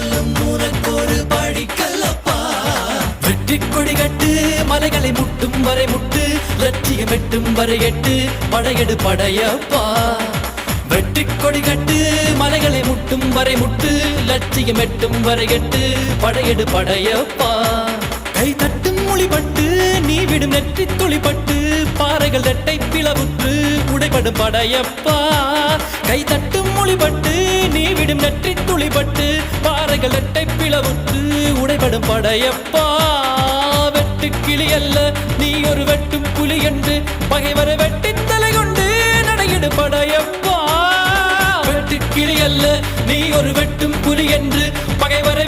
கல்லும் உனக்கொரு பழிக்கல்லப்பா வெற்றி கொடி கட்டு மலைகளை முட்டும் வரை முட்டு லட்சியம் எட்டும் வரை எட்டு படையெடு படையப்பா. வெற்றி கொடி கட்டு மலைகளை முட்டும் வரை முட்டு லட்சியம் எட்டும் வரை எட்டு படையெடு படையப்பா. கை தட்டும் மொழிபட்டு நீ விடும் நெற்றி துளிப்பட்டு பாறைகள் ரெட்டை பிளவுற்று உடைபடும் படையப்பா. கை தட்டும் மொழிபட்டு நீ விடும் நெற்றி குழிபட்டு பாறைகள் அட்டை பிளவுற்று உடைபடும் படையப்பா. வெட்டு கிளி அல்ல நீ ஒரு வெட்டும் புலி என்று பகைவரை வெட்டி தலை கொண்டு நடையிடு படையப்பா. வெட்டு கிளி அல்ல நீ ஒரு வெட்டும் புலி என்று பகைவரை